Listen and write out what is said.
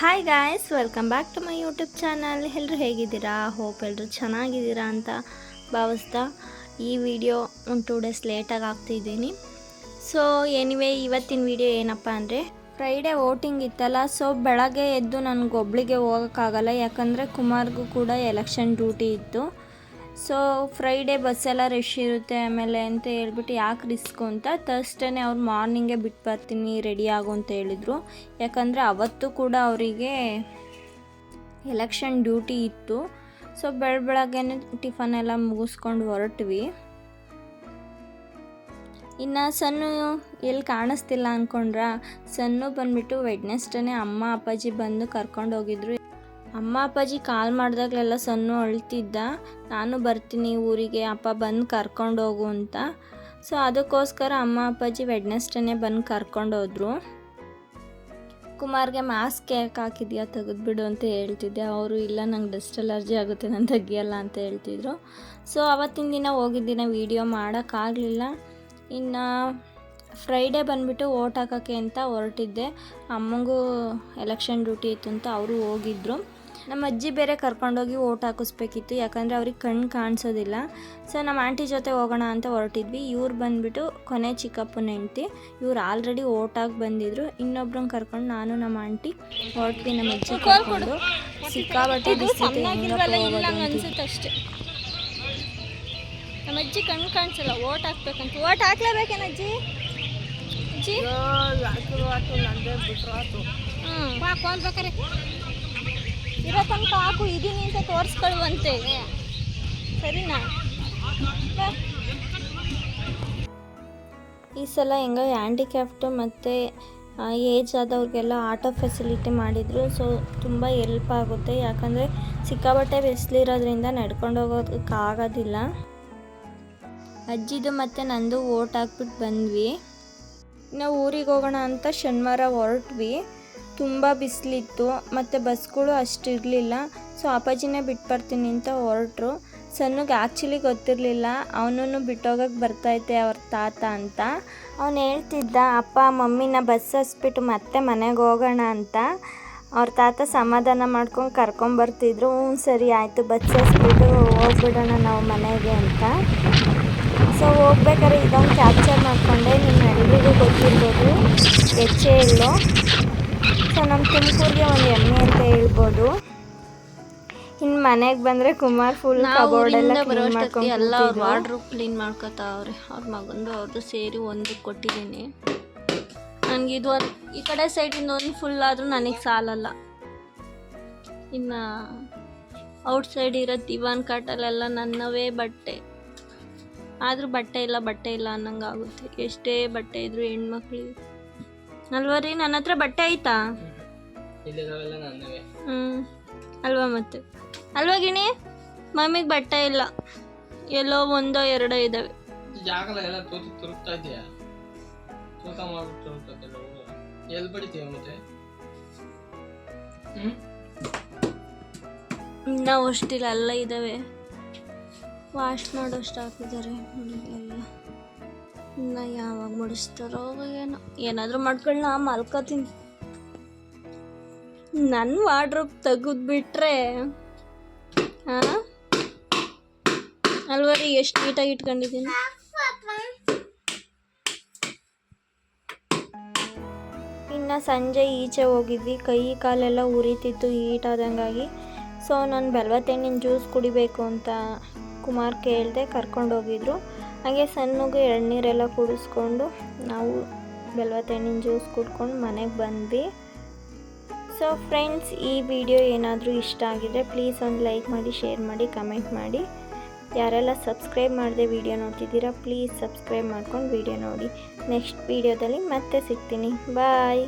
Hi guys welcome back to my YouTube channel ಎಲ್ಲರೂ ಹೇಗಿದ್ದೀರಾ? Hope ಎಲ್ಲರೂ ಚೆನ್ನಾಗಿದ್ದೀರಾ ಅಂತ ಭಾವಿಸ್ತಾ ಈ ವಿಡಿಯೋ ಒಂದು ಟೂ ಡೇಸ್ ಲೇಟಾಗಿ ಆಗ್ತಿದ್ದೀನಿ ಸೊ ಎನಿವೇ ಇವತ್ತಿನ ವಿಡಿಯೋ ಏನಪ್ಪ ಅಂದರೆ ಫ್ರೈಡೇ ವೋಟಿಂಗ್ ಇತ್ತಲ್ಲ ಸೊ ಬೆಳಗ್ಗೆ ಎದ್ದು ನನಗೊಬ್ಳಿಗೆ ಹೋಗೋಕ್ಕಾಗಲ್ಲ, ಯಾಕಂದರೆ ಕುಮಾರ್ಗೂ ಕೂಡ ಎಲೆಕ್ಷನ್ ಡ್ಯೂಟಿ ಇತ್ತು. ಸೊ ಫ್ರೈಡೇ ಬಸ್ಸೆಲ್ಲ ರಶ್ ಇರುತ್ತೆ ಆಮೇಲೆ ಅಂತ ಹೇಳ್ಬಿಟ್ಟು ಯಾಕೆ ರಿಸ್ಕು ಅಂತ ತರ್ಸ್ಡೇ ಅವ್ರು ಮಾರ್ನಿಂಗೇ ಬಿಟ್ಟು ಬರ್ತೀನಿ ರೆಡಿ ಆಗು ಅಂತ ಹೇಳಿದರು. ಯಾಕಂದರೆ ಅವತ್ತು ಕೂಡ ಅವರಿಗೆ ಎಲೆಕ್ಷನ್ ಡ್ಯೂಟಿ ಇತ್ತು. ಸೊ ಬೆಳ ಬೆಳಗ್ಗೆನೆ ಟಿಫನ್ ಎಲ್ಲ ಮುಗಿಸ್ಕೊಂಡು ಹೊರಟ್ವಿ. ಇನ್ನು ಸನ್ನು ಎಲ್ಲಿ ಕಾಣಿಸ್ತಿಲ್ಲ ಅಂದ್ಕೊಂಡ್ರ ಸನ್ನು ಬಂದ್ಬಿಟ್ಟು ವೆಡ್ನೆಸ್ಡೇನೆ ಅಮ್ಮ, ಅಪ್ಪಾಜಿ ಬಂದು ಕರ್ಕೊಂಡು ಹೋಗಿದ್ರು. ಅಮ್ಮ, ಅಪ್ಪಾಜಿ ಕಾಲ್ ಮಾಡಿದಾಗಲೆಲ್ಲ ಸಣ್ಣ ಅಳ್ತಿದ್ದ. ನಾನು ಬರ್ತೀನಿ ಊರಿಗೆ, ಅಪ್ಪ ಬಂದು ಕರ್ಕೊಂಡು ಹೋಗು ಅಂತ. ಸೊ ಅದಕ್ಕೋಸ್ಕರ ಅಮ್ಮ, ಅಪ್ಪಾಜಿ ವೆಡ್ನೆಸ್ಡೇನೆ ಬಂದು ಕರ್ಕೊಂಡು ಹೋದ್ರು. ಕುಮಾರ್ಗೆ ಮಾಸ್ಕ್ ಯಾಕೆ ಹಾಕಿದ್ಯಾ ತೆಗೆದ್ಬಿಡು ಅಂತ ಹೇಳ್ತಿದ್ದೆ. ಅವರು, ಇಲ್ಲ, ನಂಗೆ ಡಸ್ಟ್ ಅಲರ್ಜಿ ಆಗುತ್ತೆ, ನಾನು ತೆಗಿಯಲ್ಲ ಅಂತ ಹೇಳ್ತಿದ್ರು. ಸೊ ಅವತ್ತಿನ ದಿನ ಹೋಗಿದ್ದಿನ ವೀಡಿಯೋ ಮಾಡೋಕ್ಕಾಗಲಿಲ್ಲ ಇನ್ನು ಫ್ರೈಡೇ ಬಂದುಬಿಟ್ಟು ಓಟ್ ಹಾಕೋಕ್ಕೆ ಅಂತ ಹೊರಟಿದ್ದೆ. ಅಮ್ಮಂಗೂ ಎಲೆಕ್ಷನ್ ಡ್ಯೂಟಿ ಇತ್ತು ಅಂತ ಅವರು ಹೋಗಿದ್ರು. ನಮ್ಮ ಅಜ್ಜಿ ಬೇರೆ ಕರ್ಕೊಂಡೋಗಿ ಓಟ್ ಹಾಕಿಸ್ಬೇಕಿತ್ತು ಯಾಕಂದರೆ ಅವ್ರಿಗೆ ಕಣ್ಣು ಕಾಣಿಸೋದಿಲ್ಲ. ಸೊ ನಮ್ಮ ಆಂಟಿ ಜೊತೆ ಹೋಗೋಣ ಅಂತ ಹೊರಟಿದ್ವಿ. ಇವ್ರು ಬಂದುಬಿಟ್ಟು ಕೊನೆ ಚಿಕ್ಕಪ್ಪನ ಹೆಂಡ್ತಿ ಇವ್ರು ಆಲ್ರೆಡಿ ಓಟಾಗಿ ಹಾಕಿ ಬಂದಿದ್ರು. ಇನ್ನೊಬ್ರನ್ನ ಕರ್ಕೊಂಡು ನಾನು ನಮ್ಮ ಆಂಟಿ ಹೊರಟ್ವಿ ನಮ್ಮ ಅಜ್ಜಿ ಕರ್ಕೊಂಡು. ಸಿಕ್ಕಾಬಟ್ಟೆ. ಅನ್ಸುತ್ತೆ ಅಷ್ಟೇ. ನಮ್ಮ ಅಜ್ಜಿ ಕಣ್ಣು ಕಾಣಿಸಲ್ಲ ಓಟ್ ಹಾಕ್ಬೇಕಂತ. ಓಟ್ ಹಾಕ್ಲೇಬೇಕೇನ ಅಜ್ಜಿ? ಅಜ್ಜಿ? ಹ್ಞೂ ಇರೋ ತನಕ ಹಾಕು, ಇದೀನಿ ಅಂತ ತೋರಿಸ್ಕೊಳ್ಳುವಂತೆ. ಸರಿನಾ. ಈ ಸಲ ಹೆಂಗೋ ಹ್ಯಾಂಡಿಕ್ಯಾಫ್ಟು ಮತ್ತು ಏಜ್ ಆದವ್ರಿಗೆಲ್ಲ ಆಟೋ ಫೆಸಿಲಿಟಿ ಮಾಡಿದರು, ಸೊ ತುಂಬ ಎಲ್ಪ್ ಆಗುತ್ತೆ. ಯಾಕಂದರೆ ಸಿಕ್ಕಾಬಟ್ಟೆ ಬಿಸಿಲಿರೋದ್ರಿಂದ ನಡ್ಕೊಂಡು ಹೋಗೋದಕ್ಕಾಗೋದಿಲ್ಲ ಅಜ್ಜಿದು ಮತ್ತು ನಂದು ಓಟ್ ಹಾಕ್ಬಿಟ್ಟು ಬಂದ್ವಿ. ನಾವು ಊರಿಗೆ ಹೋಗೋಣ ಅಂತ ಶನಿವಾರ ಹೊರಟ್ವಿ. ತುಂಬ ಬಿಸಿಲಿತ್ತು, ಮತ್ತು ಬಸ್ಗಳು ಅಷ್ಟು ಇರಲಿಲ್ಲ. ಸೊ ಅಪ್ಪಾಜಿನೇ ಬಿಟ್ಟು ಬರ್ತೀನಿ ಅಂತ ಹೊರಟ್ರು. ಸಣ್ಣಗೆ ಆ್ಯಕ್ಚುಲಿ ಗೊತ್ತಿರಲಿಲ್ಲ ಅವನನ್ನು ಬಿಟ್ಟೋಗಕ್ಕೆ ಬರ್ತೈತೆ ಅವ್ರ ತಾತ ಅಂತ. ಅವನು ಹೇಳ್ತಿದ್ದ, ಅಪ್ಪ, ಮಮ್ಮಿನ ಬಸ್ ಹಸ್ಬಿಟ್ಟು ಮತ್ತೆ ಮನೆಗೆ ಹೋಗೋಣ ಅಂತ. ಅವ್ರ ತಾತ ಸಮಾಧಾನ ಮಾಡ್ಕೊಂಡು ಕರ್ಕೊಂಬರ್ತಿದ್ರು ಹ್ಞೂ, ಸರಿ, ಆಯಿತು, ಬಸ್ ಹಸ್ಬಿಟ್ಟು ಹೋಗ್ಬಿಡೋಣ ನಾವು ಮನೆಗೆ ಅಂತ. ಸೊ ಹೋಗ್ಬೇಕಾದ್ರೆ ಇದೊಂದು ಕ್ಯಾಪ್ಚರ್ ಮಾಡಿಕೊಂಡೆ. ನಿಮ್ಮ ಎಲ್ರಿಗೂ ಗೊತ್ತಿರ್ಬೋದು. ಹೆಚ್ಚೇ ಎಲ್ಲು ಸೊ ನಮ್ಮ ತುಮಕೂರಿಗೆ ಒಂದು ಎಮ್ಮೆ ಅಂತ ಹೇಳ್ಬೋದು. ಇನ್ನು ಮನೆಗೆ ಬಂದರೆ ಕುಮಾರ್ ಫುಲ್ ಕಬೋರ್ಡ್ ಎಲ್ಲ ಕ್ಲೀನ್ ಮಾಡ್ಕೊಂಡು ಎಲ್ಲ ಕ್ಲೀನ್ ಮಾಡ್ಕೊತಾವ್ರೆ ಅವ್ರ. ಮಗಂದು ಅವ್ರದ್ದು ಸೇರಿ ಒಂದು ಕೊಟ್ಟಿದ್ದೀನಿ. ನನಗೆ ಇದು ಒಂದು ಈ ಕಡೆ ಸೈಡಿಂದ ಒಂದು ಫುಲ್ ಆದರೂ ನನಗೆ ಸಾಲಲ್ಲ. ಇನ್ನು ಔಟ್ ಸೈಡ್ ಇರೋ ದಿವಾನ್ ಕಾಟಲ್ಲೆಲ್ಲ ನನ್ನವೇ ಬಟ್ಟೆ. ಆದರೂ ಬಟ್ಟೆ ಇಲ್ಲ ಬಟ್ಟೆ ಇಲ್ಲ ಅನ್ನಂಗೆ ಆಗುತ್ತೆ. ಎಷ್ಟೇ ಬಟ್ಟೆ ಇದ್ರು ಹೆಣ್ಮಕ್ಳಿಗೆ. ಅಲ್ವಾ ರೀ ನನ್ನ ಹತ್ರ ಬಟ್ಟೆ ಆಯ್ತಾ? ಇಲ್ಲಿರೋವೆಲ್ಲ ನನ್ನವೇ. ಹ್ಞೂ ಅಲ್ವಾ ಮತ್ತೆ? ಅಲ್ವಾ ಗಿಣಿ? ಮಮ್ಮಿಗೆ ಬಟ್ಟೆ ಇಲ್ಲ. ಎಲ್ಲೋ ಒಂದೋ ಎರಡೋ ಇದಾವೆ. ನಾವು ಎಲ್ಲ ತೂತು ತುರುಕ್ತಾ ಇದೆಯಾ ತೂಕ ಮಾಡ್ಬಿಟ್ಟು ತುರುಕ್ತದಲ್ಲ ಎಲ್ಲಿ ಬಡಿತೀಯ ಮತ್ತೆ? ಹ್ಮ್? ಇನ್ನೂ ಅಷ್ಟಿಲ್ಲ ಎಲ್ಲ ಇದಾವೆ. ವಾಶ್ ಮಾಡೋಷ್ಟು ಹಾಕಿದ್ದಾರೆ. ಎಲ್ಲ. ಇನ್ನು ಯಾವಾಗ ಮುಡಿಸ್ತಾರೋ ಏನೋ. ಏನಾದರೂ ಮಾಡ್ಕೊಳ್ಳ ನಾ ಮಲ್ಕೋತೀನಿ. ನನ್ನ ವಾರ್ಡ್ರೋಬ್ ತೆಗೆದ್ಬಿಟ್ರೆ ಹಾಂ ಅಲ್ವರಿ ರೀ ಎಷ್ಟು ನೀಟಾಗಿ ಇಟ್ಕೊಂಡಿದ್ದೀನಿ? ಇನ್ನು ಸಂಜೆ ಈಚೆ ಹೋಗಿದ್ವಿ. ಕೈ ಕಾಲೆಲ್ಲ ಉರಿತಿತ್ತು ಹೀಟ್ ಆದಂಗಾಗಿ ಸೊ, ನಾನು ಬೆಲ್ವತ್ತೆಣ್ಣಿನ ಜ್ಯೂಸ್ ಕುಡಿಬೇಕು ಅಂತ ಕುಮಾರ್ ಕೇಳಿದೆ ಕರ್ಕೊಂಡು ಹೋಗಿದ್ರು ಹಾಗೆ ಸಣ್ಣಗೆ ಎಳ್ನೀರೆಲ್ಲ ಕುಡಿಸ್ಕೊಂಡು ನಾವು ಬೆಲ್ವತ್ತೆಣ್ಣಿನ ಜ್ಯೂಸ್ ಕುಡ್ಕೊಂಡು ಮನೆಗೆ ಬಂದ್ವಿ. ಸೊ ಫ್ರೆಂಡ್ಸ್ ಈ ವಿಡಿಯೋ ಏನಾದರೂ ಇಷ್ಟ ಆಗಿದ್ರೆ ಪ್ಲೀಸ್ ಒಂದು ಲೈಕ್ ಮಾಡಿ ಶೇರ್ ಮಾಡಿ ಕಮೆಂಟ್ ಮಾಡಿ. ಯಾರೆಲ್ಲ ಸಬ್ಸ್ಕ್ರೈಬ್ ಮಾಡದೆ ವಿಡಿಯೋ ನೋಡ್ತಿದ್ದೀರಾ ಪ್ಲೀಸ್ ಸಬ್ಸ್ಕ್ರೈಬ್ ಮಾಡ್ಕೊಂಡು ವಿಡಿಯೋ ನೋಡಿ. ನೆಕ್ಸ್ಟ್ ವಿಡಿಯೋದಲ್ಲಿ ಮತ್ತೆ ಸಿಗ್ತೀನಿ. ಬಾಯ್